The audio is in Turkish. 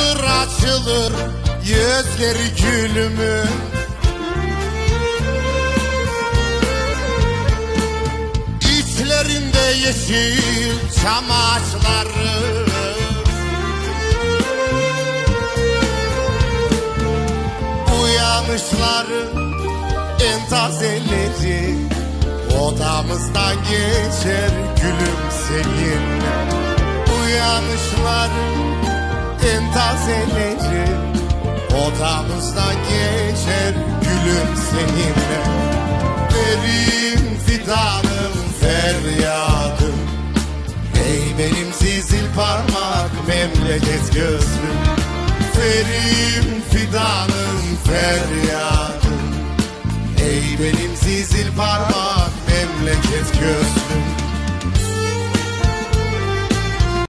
açılır yüzleri gülümün İçlerinde yeşil çam ağaçları. Uyanışları en tazeleri Odamızdan geçer gülüm senin Uyanışları en tazeleri Odamızdan geçer gülüm seninle. Benim fidanım feryadım Ey benim zizil parmak memleket gözlüm Ferim fidanım feryadım Ey benim zizil parmak memleket gözlüm